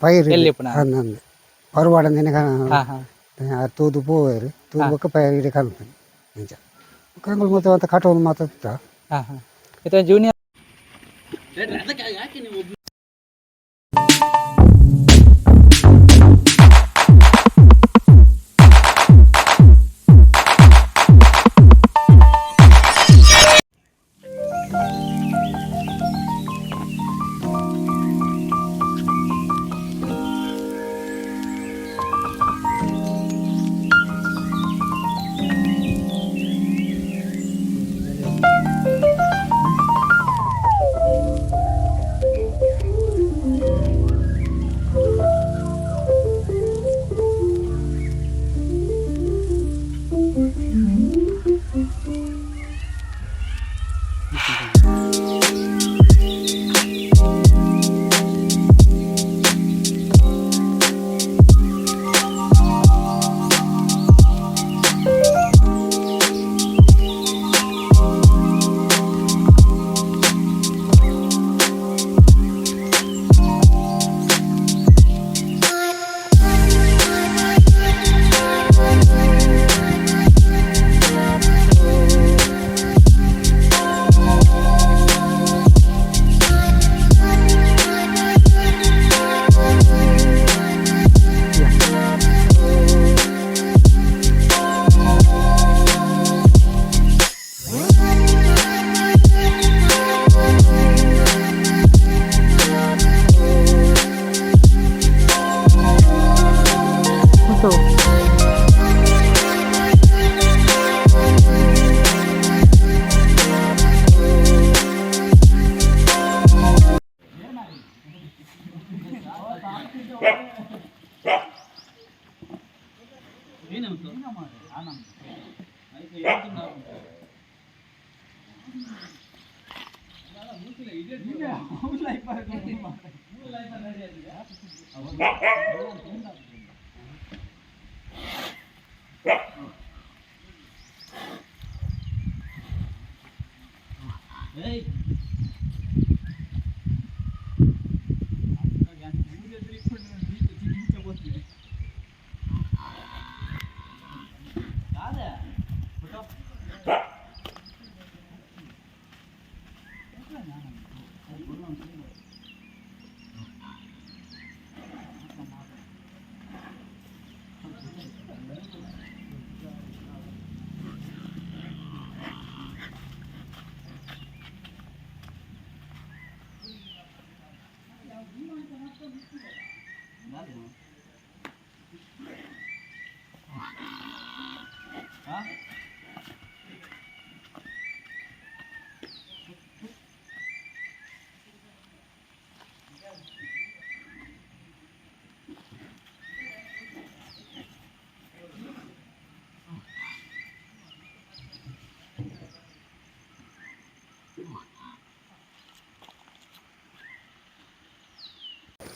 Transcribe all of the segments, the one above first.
പയറ് എല്ലി പണ അന്ന് അന്ന് ഒരുപാട് നിന്നെ ಹಾ ಹಾ ತೂದು ಪೋವೇರು ತೂದು ಬೊಕ್ಕ ಪೈರಿ ಕಲ್ಪನೆ ನಿಜ ಕಂಗಳು ಮತ್ತೆ ಮತ್ತೆ ಕಟೋಲು ಮಾತಾಡ್ತ ಹಾ ಹಾ ಇದು ಜೂನಿಯರ್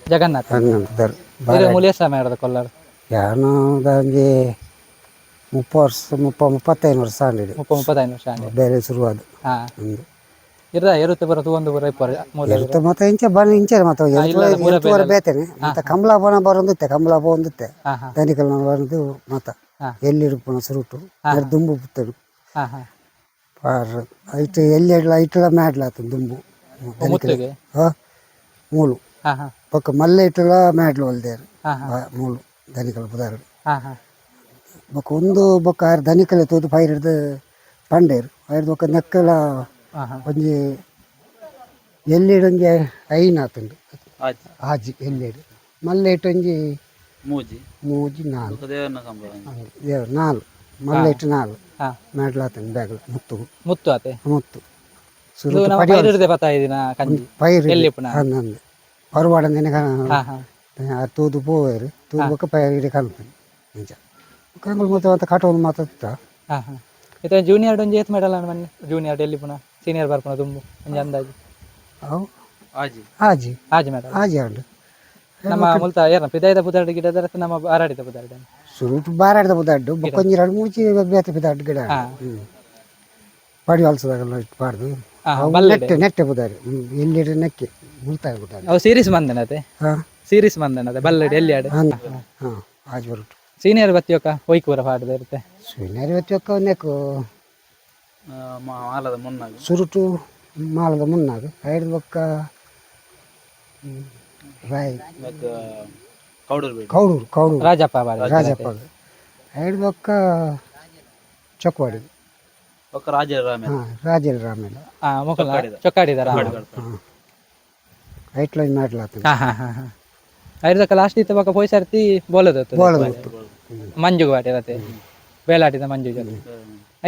ಜಗನ್ನಾಥ ಹನ್ನೊಂದು ಇದು ಮುಲಿಯಸ ಮೇಡದ ಕೊಲ್ಲಾರ ಯಾನು ದಂಜಿ ಮುಪ್ಪ ವರ್ಷ ಮುಪ್ಪ ಮುಪ್ಪತ್ತೈದು ವರ್ಷ ಆಂಡಿದೆ ಮುಪ್ಪ ಮುಪ್ಪತ್ತೈದು ವರ್ಷ ಬೇರೆ ಶುರುವಾದ ಹಾ. ಒಂದು. ಇರ್ದ ಇರುತ್ತೆ ಬರೋದು ಒಂದು ಬರ ಇಪ್ಪರು ಎಲ್ತ ಮತ್ತೆ ಇಂಚೆ ಬನ ಇಂಚೆ ಮತ್ತೆ ಎಲ್ತುವರೆ ಬೇತೇನೆ. ಮತ್ತೆ ಕಮಲಾಭವನ ಬರೋದಿತ್ತೆ ಕಮಲಾಪ ಒಂದಿತ್ತೆ. ಹಾ ಹಾ. ಧನಿಕಲ್ ಬರೋದು ಮತ್ತೆ ಹಾ. ಎಲ್ಲಿ ಇರುಪಣ ಸುರುಟು. ದುಂಬು ಪುತ್ತಡು ಪಾರ್ ಐಟ್ ಎಲ್ಲಿ ಇಡ್ಲ ಐಟ್ಲ ಮ್ಯಾಡ್ಲಾತು ದುಂಬು. ಮೂಲು ಪಕ್ಕ ಮಲ್ಲೆ ಇಟ್ಟಲ ಮ್ಯಾಡ್ಲು ಒಲ್ದೇರು ಮೂಲು ಧನಿಕಲ್ ಪುದಾರು ಬೊಕ್ಕ ಒಂದು ಬೊಕ್ಕ ಆರು ಧನಿಕಲೆ ತೋದು ಪೈರ್ ಹಿಡ್ದು ಪಂಡೇರು. ಪೈರ್ ಬೊಕ್ಕ ನಕ್ಕಲ ಒಂಜಿ ಹಾ ಒಂಜಿ ಎಲ್ಲಿಡೊಂಜಿ ಐನ್ ಆತುಂಡು ಆಯ್ತು. ಆಜಿ ಎಲ್ಲಿಡು. ಮಲ್ಲೆ ಒಂಜಿ ಮೂಜಿ. ಮೂಜಿ ನಾಲ್. ದೇವರನ ಕಂಬ ದೇವ್ರು ನಾಲ್. ಮಲ್ಲೆ ಇಟ್ಟು ನಾಲ್. ಹಾ. ಮ್ಯಾಡ್ಲಾತಂಡು ಬ್ಯಾಗ್ಲು ಮುತ್ತು. ಮುತ್ತು ಆತೆ. ಮುತ್ತು. ಇದು ಸುರುಟು ನಮ್ಮ ಬತ್ತಾ ಇದೀನ ಕಂಜಿ? ಪೈರ್ ಎಲ್ಲಿ ಪುನಃ? ಹನ್ನೊಂದು ಹೊರವಾಡ ನಿನಗ ಹಾ ಹಾ. ತೂದು ಪೋವೇರು. ತೂದು ಬೊಕ್ಕ ಹಿಡಿ ಕಲ್ಪನೆ ನಿಜ. ಕಂಗಳು ಮತ್ತೆ ಮತ್ತೆ ಒಂದು ಮಾತಾಡ್ತಾ ಹಾ ಹಾ. ಇದು ಜೂನಿಯರ್ ಒಂಜಿ ಏತ್ ಮಾಡಲ್ಲ ಮನೆ ಜೂನಿಯರ್ ಡೆಲ್ಲಿ ಪುನಃ ಸೀನಿಯರ್ ಬರ್ಪುನ ತುಂಬ ಒಂಜಿ ಅಂದಾಜು. ಅವು? ಆಜಿ ಆಜಿ ಆಜಿ ಮೇಡಮ್ ಆಜಿ ಆಂಡು ನಮ್ಮ ಮುಲ್ತ ಏನ ಪಿದಾಯ್ದ ಗಿಡ ಅದರ ನಮ್ಮ ಆರಾಡಿದ ಬುದಾರ್ಡ್ ಸುರುಟು ಬಾರಾಡಿದ ಬುದಾಡ್ ಬೊಕ್ಕೊಂಜಿ ಎರಡು ಮೂಚಿ ಬೇತ ಪಿದಾಡ್ ಗಿಡ. ಪಡಿ ಹೊಲ್ಸದಾಗಲ್ಲ ಬಲ್ಲೆಡೆ. ನೆಟ್ಟೆ ನೆಟ್ಟೆ ಬುದಾರಿ ಎಲ್ಲಿ ನೆಕ್ಕೆ ಮುಲ್ತಾಯ ಬುದಾರಿ ಅವು ಸೀರೀಸ್ ಬಂದನತೆ ಹಾ. ಸೀರೀಸ್ ಅದೇ ಬಲ್ಲಡಿ ಎಲ್ಲಿ ಆಡು. ಹಾಂ ಹಾಂ. ಆಜ್ ಬರುಟ್ಟು ಸೀನಿಯರ್ ಬತ್ತಿಯೊಕ್ಕ ಒಯ್ಕೂರ ಪಾಡದ ಇರುತ್ತೆ? ಸೀನಿಯರ್ ಹೊತ್ತೊಕ್ಕ ಒಂದಕ್ಕೆ ಮಾಲದ ಮುನ್ನಾಗ. ಸುರುಟು ಮಾಲದ ಮುನ್ನಾಗ. ಐದು ಬೊಕ್ಕ ರಾಯ್ ಮತ್ತು ಕೌಡೂರು ಬೇಡ. ಕೌಡೂರು ಕೌಡೂರು. ರಾಜಪ್ಪ ರಾಜಪ್ಪ ಐದು ಬೊಕ್ಕ ಚೊಕ್ವಾಡಿ. ಒಕ್ಕ ರಾಜ ರಾಮ ಹಾಂ ರಾಜರ ರಾಮೇಲ. ಹಾ ಮೊಕಲ ಚೊಕ್ಕಾಡಿದಾರ ಐಟ್ ಲೈನ್ ಮಾಡ್ಲಾತ ಹಾ. ಹಾ ಹಾ ಲಾಸ್ಟ್ ಇತ್ತ ಬಕ್ಕ ಪೋಯ್ ಸರ್ತಿ ಬೋಲದ ಬೋಳ ಗೊತ್ತು ಮಂಜು ಬಾಟಿ ಇರತ್ತೆ. ಬೇಲಾಟಿದ ಮಂಜು ಜೊತೆ.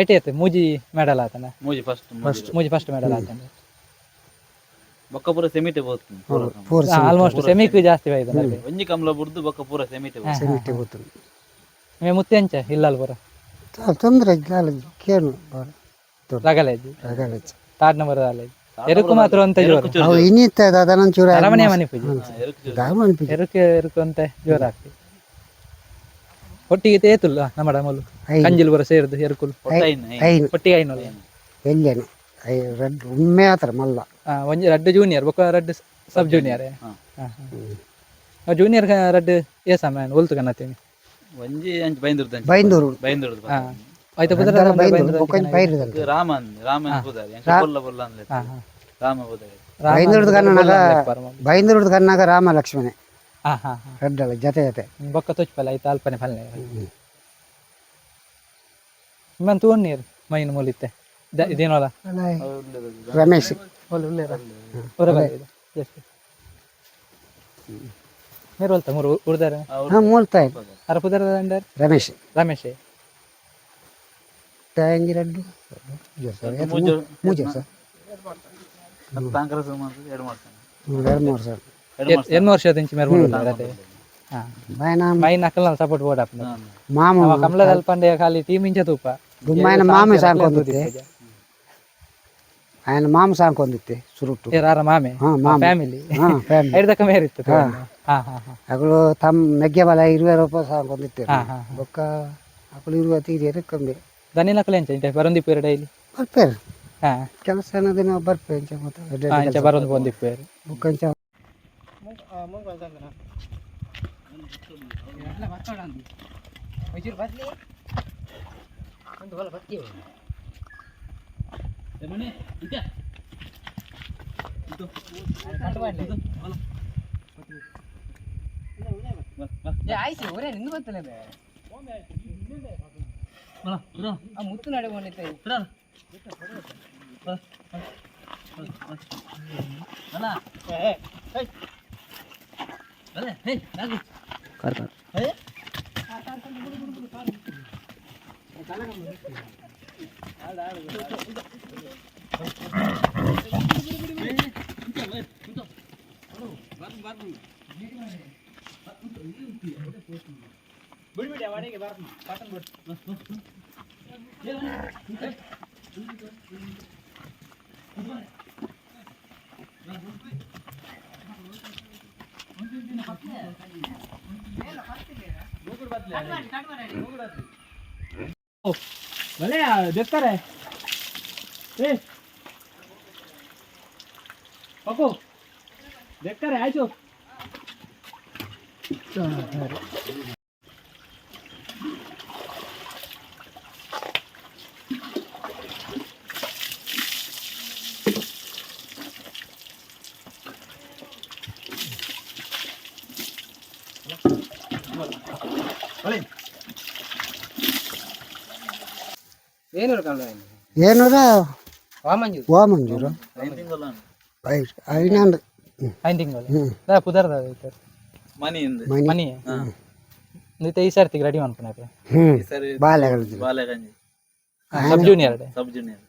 ಐಟಿ ಇತ್ತೆ ಮೂಜಿ ಮೆಡಲ್ ಆತನ. ಮೂಜಿ ಫಸ್ಟ್ ಮೂಜಿ. ಫಸ್ಟ್ ಮೆಡಲ್ ಆತನ. ಬೊಕ್ಕ ಪೂರ ಸೆಮಿಟೆ ಬೋತು ಪೂರ ಆಲ್ಮೋಸ್ಟ್ ಸೆಮಿಕ್ ಜಾಸ್ತಿ ಬೈದ ಒಂಜಿ ಕಮಲ ಬುಡ್ದು ಬೊಕ್ಕ ಪೂರ ಸೆಮಿಟೆ ಬೋತು ಸೆಮಿಟಿ ಗೊತ್ತು ಮೇ ಮುತ್ತೆಂಚ ಇಲ್ಲಲ್ ಬರ ತೊಂದರೆ ಇಲ್ಲ ಕೇಳು. ರಗಲೆ ಇದ್ದಿ ರಗಳೆ ತಾಡ್ ನಂಬರ್ ಅಲ್ಲ ಎರುಕು ಮಾತ್ರ ಅಂತ ಜೋರು. ಅವು ಇನ್ನಿತ್ತ ಅದನ್ನ ಚೂರ ಅರಮನೆ ಮನೆ ಪೂಜೆ. ಎರುಕು ಎರುಕು ಅಂತ ಜೋರ ಆಗ್ತಿ ಒಟ್ಟಿಗೆ ತೇತುಲ್ಲ ನಮ್ಮ ಮೊಲು. ಕಂಜಿಲ್ ಬರ ಸೇರಿದು ಎರ್ಕುಲ್. ಐನು ಒಟ್ಟಿಗೆ ಐನಲ್ಲ ಎಲ್ಲೇನು ರೆಡ್ ಉಮ್ಮೆ ಆತರ ಮಲ್ಲ. ಒಂಜಿ ರಡ್ಡ್ ಜೂನಿಯರ್ ಬೊಕ್ಕ ರಡ್ಡ್ ಸಬ್ ಜೂನಿಯರ್ ಹಾ. ಜೂನಿಯರ್ ರಡ್ಡ್ ಏ ಸಮಯ ಒಲ್ತು ಕನ್ನತ್ತೀನಿ ಒಂಜಿ ಅಂಚ ಬೈಂದಿರ್ದ ಬೈಂದೂರು. ಬೈಂದಿರ್ದು ಹಾ. ಆಯ್ತು ಪುತ್ರ ಬೈಂದೂರು ಬೊಕ್ಕಂಜಿ ಪೈರಿದಂತೆ ರಾಮ ಅಂದ್ ರಾಮ ಬುದಾರಿ ಎಂಕ ಕೊಲ್ಲ ಬೊಲ್ಲ ಅಂದ್ಲೆ. ರಾಮ ಬುದಾರಿ ಬೈಂದೂರ್ದು ಕನ್ನನಾಗ ಬೈಂದೂರ್ದು ಕನ್ನಾಗ ರಾಮ ಲಕ್ಷ್ಮಣೆ ಹಾ ಹಾ ಹಾ ರೆಡ್ ಅಲ್ಲ ಜೊತೆ ಜೊತೆ ಬೊಕ್ಕ ತೊಚ್ಪಲ್ಲ ಆಯ್ತು ಅಲ್ಪನೆ ಫಲ್ನೆ ನಿಮ್ಮನ್ ತೂನ್ ನೀರು ಮೈನ್ ಮೂಲಿತ್ತೆ ದ- ಇದೇನೋಲ ರಮೇಶ್ ಒಳ್ಳೆ ಒಳ್ಳೆ ಹೊರ ಬಂದಿದೆ ಎಷ್ಟು మీరు వెళ్తా మీరు ఉడతారు ಹಾ ಮೂಲ್ತಾಯಿ అర కుదరదా అండి ರಮೇಶ್ రమేష్ ತಾಯಂಗಿ ರೆಡ್ಡು ಮೂಜೆ ಸರ್ ತಾಂಕರ ಸುಮಾರು ಎರಡು ಮಾಡ್ತಾನೆ ಎರಡು ಮೂರು ಸರ್ ಎರಡು ఎన్ని ವರ್ಷದ నుంచి మీరు మైన ಮೈ ನಕಲ್ ಸಪೋರ್ಟ್ ಬೋರ್ಡ್ ಅಪ್ಪ ಮಾಮ ಕಮಲದಲ್ ಪಂಡೆ ಖಾಲಿ ಟೀಮ್ ಇಂಚ ತೂಪ ದುಮ್ಮಾಯನ ఆయన మామ సాంకొందిత్తే సురుట్టు మామే? ఫ్యామిలీ ఐదక మేరిತ್ತು అప్పుడు తమ నెగ్గే బల ఇరవై రూపాయలు సాంకొందిత్తే ఒక్క అప్పుడు ఇరవై తీరేరు కమ్మి దాని నక్కలు ఎంచ ఇంత బరొంది పేరు డైలీ? ಬರ್ಪೇರು ಕೆಲಸ దీని ಬರ್ಪೇ ಇಂಚ ಮತ್ತೆ ಬರೊಂದು ಮುಂಗ್ ಬರ್ತಂದ್ರ ಎಲ್ಲ ಬರ್ತೋಣ ಮೈಸೂರು ಬರ್ಲಿ ಒಂದು ಹೊಲ ಬರ್ತೀವಿ ಮನೆ ಇದೆ ಇದು ಹೊಲ. ಆಯ್ತು ಊರೇ ನಿಂದು ಬರ್ತಲ್ಲ ಆ ಮುತ್ತು ನಡೆ ಹೇ ಅಲ್ಲ कर कर ಬಿಡಿ ಬಿಡಿ ಅವಾಡಿಗೆ ಬಾರಪ್ಪ ಕಾಟನ್ ಬಿಡು bus bus bus bus bus भले देखता रहे ए पको देखता रहे आज అయితే ಮನಿ ಇಂದ ಮನಿ ಮನಿ ನೀತೆ ಈ ಸರ್ತಿಗೆ ರೆಡಿ ಮಾಡ್ಕೊಂಡ್ರೆ ಹ್ಞೂ ಸರಿ ಬಾಲೆಗಳು ಬಾಲೆಗಂಜಿ ಸಬ್ ಜೂನಿಯರ್ ಸಬ್ ಜೂನಿಯರ್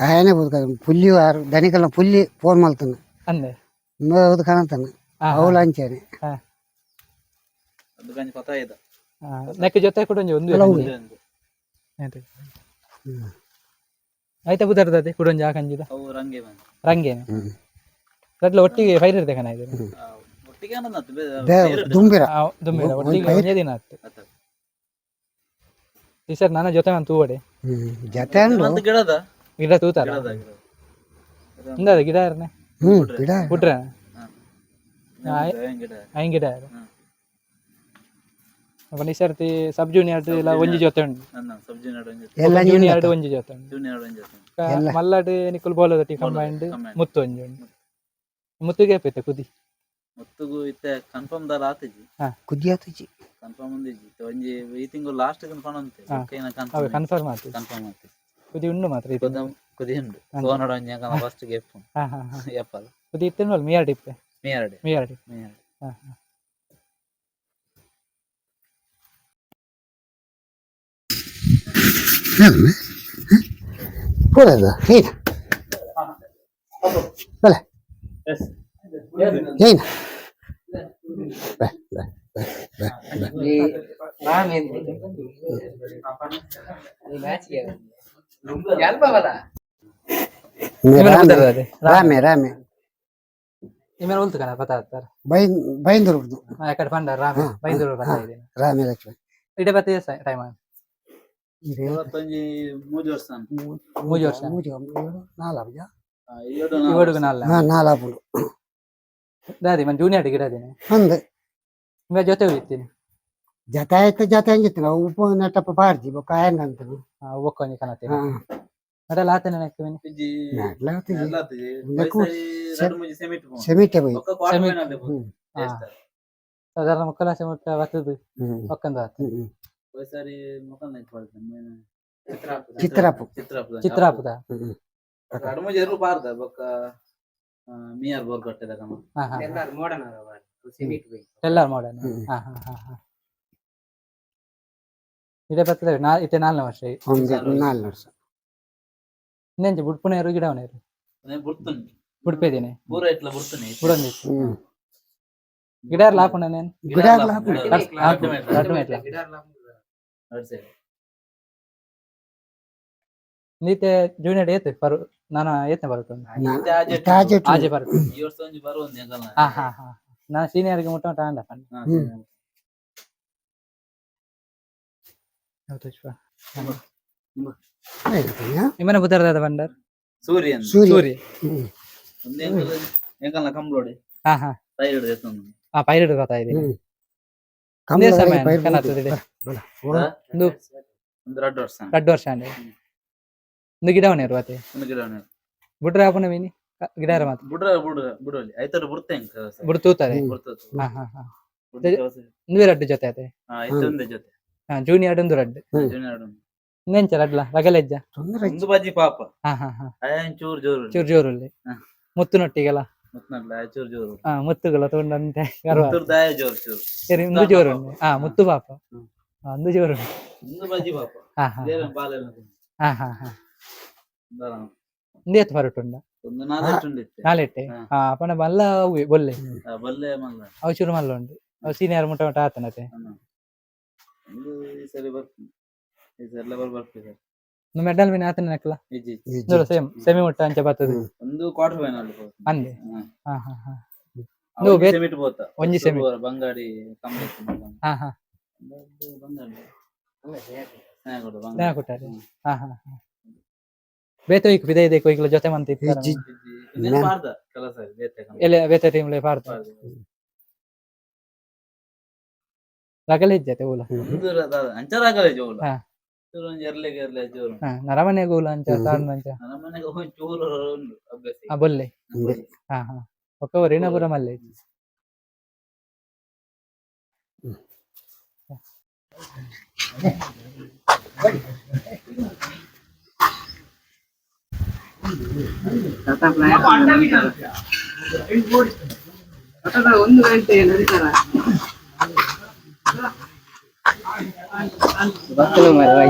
ఆయనే బతుకాడు పుల్లి వారు దనికల్లా పుల్లి ఫోన్ మలుతున్నా ಅಂದೆ బతుకనంతను అవులంచని ಹಾ ಅದು ಗಂಜಿ ಪತ ಇದ್ದ ನೆಕ್ ಜೊತೆ ಕೂಡ ಒಂದು ಆಯ್ತಾ ಕೂತಾಡ್ತದೆ ಕುಡೊಂಜಿ ಆಕಂಜಿದ ರಂಗೇ ರಂಗೆ ಒಟ್ಟಿಗೆ ಫೈರ್ ಇರ್ತೇವೆ ಕಣ ಇದು? ದಿನ ಆಯ್ತು ಈ ಸರ್ ನನ್ನ ಜೊತೆ ನಾನು ತೂವಡೆ. ಜೊತೆ ಒಂದು ಗಿಡ ತೂತಾರ? ಇಂದ ಗಿಡ ಇರನೆ ಹ್ಮ್ ಗಿಡ. ಬಿಟ್ರೆ ಗಿಡ ಗಿಡ ಹಂಗಿಡ ಸಬ್ ಜೂನಿಯರ್ ಇಲ್ಲ ಒಂಜಿ ಜೊತೆ ಉಂಡು ಸಬ್ ಜೂನಿಯರ್ ಒಂಜಿ ಎಲ್ಲ ಜೂನಿಯರ್ ಒಂಜಿ ಜೊತೆ ಉಂಡು ಜೂನಿಯರ್ ಒಂಜಿ ಮಲ್ಲಾಡ್ ನಿಕ್ಕಲ್ ಬೋಲದ ಟಿ ಕಂಬೈಂಡ್. ಮುತ್ತು ಒಂಜಿ ಉಂಡು ಮುತ್ತುಗೆ ಪೈತೆ ಕುದಿ. ಮುತ್ತುಗು ಇತ್ತೆ ಕನ್ಫರ್ಮ್ ದಾರ ಆತಿಜಿ ಕುದಿ ಆತುಜಿ. ಕನ್ಫರ್ಮ್ ಒಂದಿಜಿ ಒಂಜಿ ಈ ತಿಂಗಳು ಲಾಸ್ಟ್ ಕನ್ಫರ್ಮ್ ಅಂತೆ. ಕೈನ ಕನ್ಫರ್ಮ್ ಕನ್ಫರ್ಮ್ ಆತು ಕನ್ಫರ್ಮ್ ಆತಿ ಕುದಿ ಉಂಡು ಮಾತ್ರ ಇದು ಕುದಿ ಉಂಡು. ಸೋನಡ ಒಂಜಿ ಅಂಕನ ಫಸ್ಟ್ ಗೆಪ್ಪು ಹಾ ಹಾ ಹಾ. ಎಪ್ಪಲ್ ಕುದಿ ಇತ್ತೇನಲ್ಲ ಮಿಯಾಡ್ ಇಪ್ಪೆ ಮೇಯರ್ಡೆ ಮಿಯಾಡ್. ಇಪ್ಪೆ ಮೇಯರ್ಡೆ ಹಾ ಹಾ. ಹೋದದ ಏನ ಬಲ ಏನ ಬಾ ಬಾ ಬಾ ಬಾ ನಿಮ್ಮೆಲ್ಲ ರಾಮೆ ಗೊತ್ತದ ಅದೇ? ರಾಮೆ ರಾಮೆ ನಿಮ್ಮೆಲ್ಲ ಉಲ್ತು ಕಣ ಪತ ಆಗ್ತಾರ ಬೈನ್ ಬೈಂದೂರ್ದು ಆ ಕಡೆ ಪಂಡ ರಾಮ ಬೈಂದೂರು ಬರ್ತಾ ಇದ್ದೀನಿ ರಾಮೆ ಲಕ್ಷ್ಮಿ ಇಡೇ ಬತ್ತಿದೆ ಟೈಮ್ ಇದೆ ಇವತ್ತೊಂಜಿ ಮೂಜಿ ವರ್ಷ ಮೂಜಿ ವರ್ಷ ಮೂಜಿ ಏಳು ನಾಲ್ಕು ಏಳು ಇವಡುಗು ನಾಲ್ಲ ಹಾ ನಾಲ್ಕು ದಾದಿ ಮನ್ ಜೂನಿಯರ್ ಗಿಡದಿನಿ ಒಂದು ನಿಮ್ಮ ಜೊತೆ ಹೋಗಿತ್ತೀನಿ ಜತ ಆಯ್ತು ಜತ ಹಂಗಿತ್ತು ನಾವು ಉಪ್ಪು ನೆಟ್ಟಪ್ಪ ಪಾರ್ಜಿ ಬೊಕ್ಕ ಹೆಂಗಂತ ಒಕ್ಕೊಂಜಿ ಕನತೆ ಹಾ ಅದೆಲ್ಲ ಆತನ ನೆಕ್ಕಿವಿನಿ ಇಜ್ಜಿ ನಾಟ್ಲ ಆತುಜಿ. ಎಲ್ಲ ಆತುಜಿ. ಇದಕ್ಕೂ ಬೈಸಾರಿ ಎರಡು ಮೂಜಿ ಸೆಮಿಟ್ ಪೋಂಡು. ಸೆಮಿಟೆ ಬೈ ಒಕ್ಕ quarter Semi- final ಡೆ ಪೋಂಡು. ಹ್ಮ್ ಹಾ. ಎಷ್ಟ? ಸಾಧಾರಣ ಮುಕ್ಕಲಾಸೆ ಮುಟ್ಟ ಬತ್ತದು ಹ್ಮ್ ಒಕ್ಕಂದ ಆತು ಹ್ಮ್ ಹ್ಮ್. ಬೈಸಾರಿ ಮುಖಂದ ಇಟ್ಟು ಬರ್ತದೆ. ಮೇನ ಚಿತ್ರಾಪು ಚಿತ್ರಾಪುರ. ಚಿತ್ರಾಪುದ ಹ್ಮ್ ಹ್ಮ್. ಎರಡು ಮೂಜಿ ಎರಡು ಪಾರ್ದ ಬೊಕ್ಕ ಆ, ಮಿಯಾರ್ ಬೋರ್ ಕಟ್ಟೆದ ಕಮ ಹಾ ಹಾ ಎಲ್ಲಾರು ಮಾಡರ್ನ್ ಸಿಮೆಂಟ್ ಬೈ ಎಲ್ಲಾರು ಮಾಡೋಣ ಹ್ಮ್. ಹಾ ಹಾ ಹಾ ಹಾ ಇದೇ ಬರ್ತದೆ ನಾ ಇತ್ತೆ ನಾಲ್ನೇ ವರ್ಷ ಒಂದು ನಾಲ್ಕು ವರ್ಷ ಇನ್ನೆಂಚ ಬುಡ್ಪುನೇರು ಗಿಡವನೇರು ಬುಡ್ತುನಿ ಬುಡ್ಪೇದಿನಿ ಪೂರ ಇಟ್ಲ ಬುಡ್ತುನಿ ಬುಡೊಂದಿತ್ತು ಹ್ಮ್ ಗಿಡ ಎಲ್ಲ ಹಾಪುಂಡ ನೇನು ಗಿಡ ಎಲ್ಲ ಹಾಕು. ಹಾಕು. ಕಟ್ಟು ಮೇಟ್ಲ. ನೀತೆ ಜೂನಿಯರ್ ಏತ್ ಪರು ನಾನು ಏತ್ನೆ ಬರುತ್ತೊಂದು ನಾನು ತಾಜೆ ಇಟ್ಟು ಆಜೆ ಬರುತ್ತೆ ಈ ವರ್ಷ ಒಂಜಿ ಬರುವ ಒಂದು ಎಂಕಲ್ನ. ಹಾ ಹಾ ಹಾ ನಾನು ಸೀನಿಯರ್ಗೆ ಮುಟ್ಟ ಮುಟ್ಟ ಅಂಡ ಪಂಡ ಹಾ, ಹ್ಮ್. ಹೇಳ್ತೀನಿ, ಹಾ? ನಿಮ್ಮನೆ ಬುದ್ಧರದ ಬಂಡರ್ ಸೂರ್ಯನ್ ಸೂರ್ಯ ಸೂರಿ ಹ್ಮ್. ಒಂದು ಎಂಕಲ್ ಎಂಕಲ್ನ ಕಂಬ್ಳೋಡಿ ಹಾ ಹಾ ಸೈಡ್ ಹಿಡ್ದು ಎತ್ತೊಂದು. ಆ ಪೈರಡ್ ಬರ್ತಾ ಇದ್ದೀನಿ ಹ್ಮ್. ಒಂದೇ ಕಮಲ ಸಮಯ ಪೈರು ಒಂದು ವರ್ಷ ವರ್ಷ ಅಂಡೆ ಒಂದು ಒಂದು ಗಿಡ. ಬುಡ್ರ ಹಾಪುನ ಮೀನಿ ಗಿಡ ಮಾತ್ರ ಬುಡ್ರ ಬುಡ ಬುಡಲಿ. ಐತರ ಬುಡ್ತೆ ಬುಡ್ ತೂತಾರೆ ಹಾ ಹಾ ಹಾ. ಒಂದು ರಡ್ಡು ಜೊತೆ ಆತೆ ಹಾ ಐತೊಂದೇ ಜೊತೆ. ಹಾ ಜೂನಿಯರ್ ಒಂದು. ಜೂನಿಯರ್ ರಡ್ಲ? ರಗಲೆಜ್ಜ ಒಂದು ಬಾಜಿ ಪಾಪ. ಹಾ ಹಾ ಚೂರ್ ಜೋರು. ಮುತ್ತು ನೊಟ್ಟಿಗೆಲ್ಲ. ಹಾ ಮುತ್ತುಗಳ ಮುತ್ತುರ್ ದಾಯ ಜೋರು ಹಾ ಮುತ್ತು ಪಾಪ. ಅಂದು ಜೋರು ಎತ್ತು ಹೊರಟುಂಡ ನಾಲೆಟ್ಟೆ ಹಾ. ಅಪ್ಪನ ಬಲ್ಲ. ಅವು ಬೊಲ್ಲೆ ಅವು ಚೂರು ಮಲ್ಲ ಉಂಡು ಅವು ಸೀನಿಯರ್ ಮುಟ್ಟ ಮುಟ್ಟ ಆತನತೆ. ಸರಿ ಬರ್ತೀನಿ. ಎಲ್ಲ ಮೆಡಲ್ ವಿನ್ ಆತನ ನಕ್ಲ. ನೂರು ಸೇಮ್ ಸೆಮಿ ಮುಟ್ಟ ಅಂಚೆ ಬರ್ತದೆ. ಒಂದು ಕ್ವಾರ್ಟರ್ ಫೈನಲ್ ಅಂದೆ. ಹಾ. ಹಾ ಹಾ ನೀವು ಬೇರೆ- ಸೆಮಿಟ್ ಬೋತ. ಒಂಜಿ ಸೆಮಿ ಬಂಗಾಡಿ ಕಮ್ಮಿ ಹಾ ಹಾ. ಬಂಗಾಡಿ ಕೊಟ್ಟಾರೆ. ಹಾ ಹಾ ಹಾ. ಬೇತೆ ಹೋಯ್ಕು ಬಿದೆ ಇದೆ ಕೊಯ್ಕಲ ಜೊತೆ ಮಂತ ಮಾಡ್ದ ಕೆಲಸ ಬೇತೆ ಕಮ್ಮಿ. ಎಲೆ ಬೇತೆ ಒಂದು ರದ- ಜೋಲ ಹಾ. ಎರ್ಲೆಗೆ ಎರ್ಲೆ ಜೋರು. ಹಾ ನರಮನೆ ಗೋಲ ಅಂಚ. ಬಲ್ಲೆ ಅಂಚ ನನ್ನ ಮನೆಗೆ ಹೋಗಿ ಚೂರು ಅಭ್ಯಾಸ ಆ ಬೊಲ್ಲೆ? ಹಾ ಹಾ. ಒಕ್ಕ ರೇಣಪುರ ಮಲ್ಲೆ ಒಂದು ಗಂಟೆ ನಡೀತಾರ বাতলো মার ভাই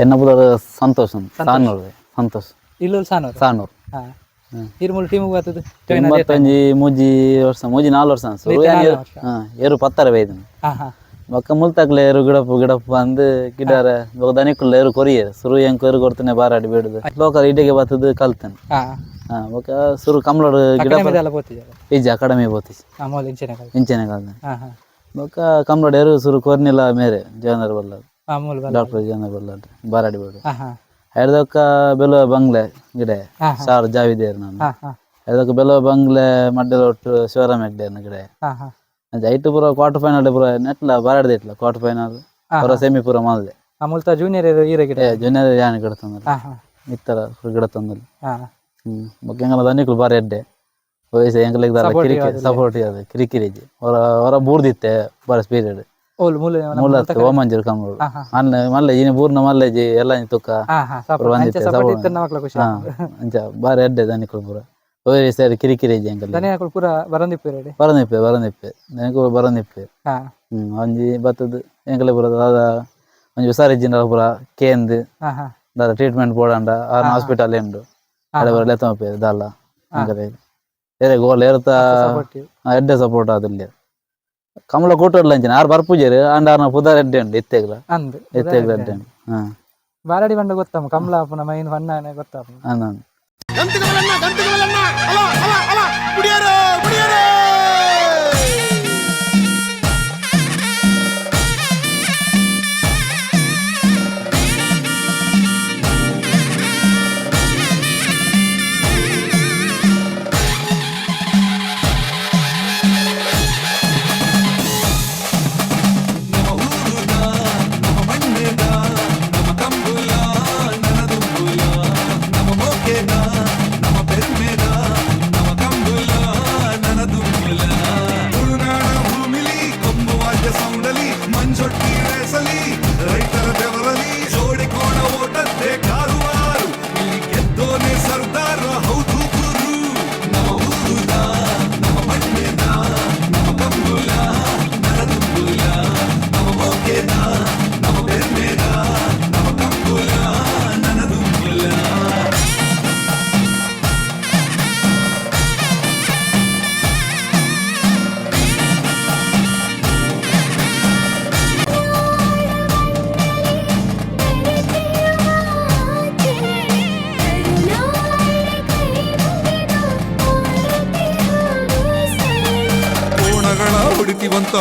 ಎನ್ನ ಬುದರ ಸಂತೋಷ್ ಅಂತ ಸಾನೂರ್ ಸಂತೋಷ್. ಇಲ್ಲು ಸಾನೂರು? ಸಾನೂರ್. ಹಾಂ. ಹ್ಮ್. ಇರು ಮೂರು ಟೀಮಿಗೆ ಬರ್ತದೆ. ತೊಂಬತ್ತಂಜಿ ಮೂಜಿ ವರ್ಷ ಮೂಜಿ ನಾಲ್ಕು ವರ್ಷ ಏರು ಪತ್ತರ ಬೇಯ್ದು ಬೊಕ್ಕ ಮುಲ್ತಕ್ಲೆ ಏರು ಗಿಡಪ್ಪು ಗಿಡಪ್ಪು ಅಂದು ಗಿಡಾರ ಬೊಕ್ಕ ದನಿಕುಲ್ಲ ಏರು ಕೊರಿಯರು ಸುರು ಹೆಂಗ್ ಏರು ಕೊಡ್ತಾನೆ ಬಾರಾಡಿ ಬಿಡುದು. ಲೋಕಲ್ ಇಡಿಗೆ ಬರ್ತದ ಕಲ್ತಾನೆ. ಬೊಕ್ಕ ಸುರು ಕಮಲೋಡು ಗಿಡ ಈಜಿ ಅಕಾಡೆಮಿ ಬೋತಿಸ್ ಇಂಚನೆ ಕಾಲ ಬೊಕ್ಕ ಕಮಲೋಡು ಏರು ಸುರು ಕೊರ್ನಿಲ್ಲ ಮೇರೆ ಜೀವನರ್ ಬಲ್ಲ ಹಾಂ ಮೂಲ ಬಲ ಡಾಕ್ಟರ್ ಬಲ್ಲ ಬಾರಾಡಿ ಬೇಡ ಹಾಂ ಹಾಂ. ಬೆಲುವ ಬಂಗ್ಲೆ ಗಿಡ ಹಾಂ ಸಾರ್ ಜಾವಿದೇರ್ ನಾನು. ಹಾ ಹಾಂ. ಬೆಲುವ ಬಂಗ್ಲೆ ಮಡ್ಡೆಲ ಒಟ್ಟು ಶಿವರಾಮ್ ಹೆಗ್ಡೆ ಗಿಡ. ಹಾ ಹಾಂ. ಐಟ್ ಪೂರ ಕ್ವಾರ್ಟರ್ ಫೈನಲ್ ಪೂರ ನೆಟ್ಲ ಬಾರಾಡ್ದೆ ಇಟ್ಲ ಕ್ವಾರ್ಟರ್ ಫೈನಲ್ ಪೂರ ಸೆಮಿ ಪೂರ ಮಾಲ್ದೆ ಆ ತ ಜೂನಿಯರ್ ಈರ ಗಿಡ. ಏ ಜೂನಿಯರ್ ಯಾನ್ ಗಿಡ ತಂದಲ್ಲ. ಹಾಂ ಹಾಂ. ಇತ್ತರ ಗಿಡ ತಂದಲ್ಲ. ಹಾ. ಹ್ಮ್ ಬೊಕ್ಕ ಎಂಗಲ ದನಿಕ್ಲು ಬಾರಿ ಎಡ್ಡೆ. ವಯಸ್ಸು ಎಂಗಲಿಗೆ ಸಪೋರ್ಟ್ ಸಪೋರ್ಟ್ ಅದು ಕಿರಿಕಿರಿಜಿ. ಹೊರ ಹೊರ ಬೂರ್ದಿತ್ತೆ ಬಾರಿ ಪೀರಿಯಡ್ ಓಲ್ ಮೂಲ ಮೂಲತ್ ಓಮಂಜೂರು ಮಲ್ಲ ಹಾಂ ಮಲ್ಲೆ ಇನಿ ಬೂರ್ನ ಮಲ್ಲೆಜಿ ಎಲ್ಲ ತುಕ್ಕ ಸಪೋರ್ಟ್ ಅಂಚೆ ಬಾರಿ ಎಡ್ಡೆ ದನಿಕ್ಲು ಪೂರ. ವಯಸ್ಸು ಕಿರಿಕಿರಿ ಎಂಗಲ್ ದನಿ ಹಾಕೊಂಡು ಪೂರ ಬರಂದಿಪ್ಪು ಬರಂದಿಪ್ಪೆ ಬರಂದಿಪ್ಪೆ. ಹ್ಮ್ ಒಂಜಿ ಬತ್ತದ ಎಂಕಲೆ ಪೂರ ದಾದ ಒಂಜಿ ಹುಷಾರಿಜ್ಜಿನ ಪೂರ ಕೇಂದ್ ದಾದ ಟ್ರೀಟ್ಮೆಂಟ್ ಪೋಡಾಂಡ ಆರ್ನ ಹಾಸ್ಪಿಟಲ್ ಎಂಡು. ಅಡೆ ಬರಲೆ ತಮಪೆ ದಾಲ ಅಂಕಲೆ ಏರೆ ಗೋಲ್ ಏರ್ತ ಸಪೋರ್ಟಿವ್ ಎಡ್ಡೆ ಸಪೋರ್ಟ್ ಆದಲ್ಲಿ. ಕಮಲ ಕೂಟೋಡ್ಲ ಅಂಚಿನ ಆರು ಬರ್ಪುಜೇರಿ ಅಂಡ ಆರ್ನ ಪುದಾರ್ ಎಡ್ಡೆ ಉಂಡು ಎತ್ತೆಗ್ಲ ಅಂದು ಎತ್ತೆಗ್ಲ ಎಡ್ಡೆ ಉಂಡು ಹಾ ಬಾರಾಡಿ ಬಂಡ ಗೊತ್ತಮ್ಮ ಕಮಲಾಪನ ಮೈನ್ ಹೊನ್ನಾನೆ ಗೊತ್ತಮ್ಮ ಅಂದ್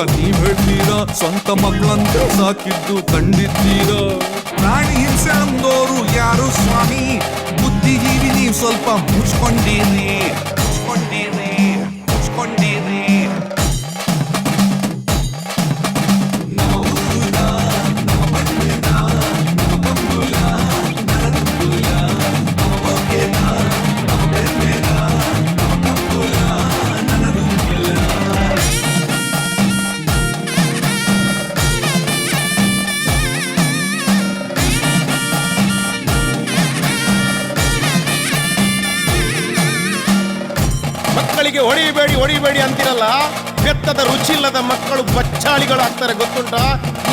ನೀವ್ ಹೇಳ್ತೀರಾ? ಸ್ವಂತ ಮಕ್ಕಳಂತ ಸಾಕಿದ್ದು ಕಂಡಿದ್ದೀರಾ? ಪ್ರಾಣಿ ಹಿಂಸೆ ಅಂದೋರು ಯಾರು ಸ್ವಾಮಿ? ಬುದ್ಧಿಜೀವಿ ನೀವು ಸ್ವಲ್ಪ ಮುಚ್ಕೊಂಡಿರಿ. ಹೊಡಿಬೇಡಿ ಅಂತಿರಲ್ಲ? ಬೆತ್ತದ ರುಚಿಯಿಲ್ಲದ ಮಕ್ಕಳು ಬಚ್ಚಾಳಿಗಳಾಗ್ತಾರೆ, ಗೊತ್ತುಂಟಾ?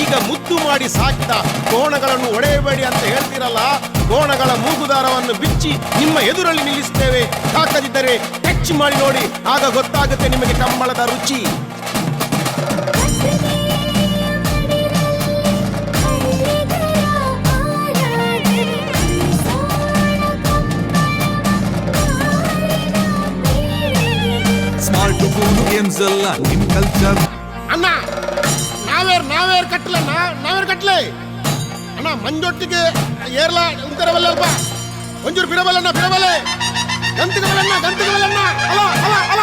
ಈಗ ಮುದ್ದು ಮಾಡಿ ಸಾಕಿದ ಕೋಣಗಳನ್ನು ಹೊಡೆಯಬೇಡಿ ಅಂತ ಹೇಳ್ತಿರಲ್ಲ? ಕೋಣಗಳ ಮೂಗುದಾರವನ್ನು ಬಿಚ್ಚಿ ನಿಮ್ಮ ಎದುರಲ್ಲಿ ನಿಲ್ಲಿಸ್ತೇವೆ. ಹಾಕದಿದ್ದರೆ ಟಚ್ ಮಾಡಿ ನೋಡಿ. ಆಗ ಗೊತ್ತಾಗುತ್ತೆ ನಿಮಗೆ ಕಂಬಳದ ರುಚಿ. ಗೇಮ್ಸ್ ಅಲ್ಲ ನಿಮ್ ಕಲ್ಚರ್ ಅಣ್ಣ, ನಾವೇರ್ ನಾವೇರ್ ಕಟ್ಲ ನಾವೇರ್ ಕಟ್ಲೆ? ಅಣ್ಣ, ಮಂಜೊಟ್ಟಿಗೆ ಏರ್ಲ ಉಂತರವಲ್ಲಪ್ಪ ಒಂಚೂರು ಬಿಡಬಲ್ಲಣ್ಣ ಬಿಡಬಲ್ಲೆ ಗಂತಿಗೆ ಬಲ್ಲಣ್ಣ ಗಂತಿಗೆ ಬಲ್ಲಣ್ಣ ಅಲ ಅಲ ಅಲ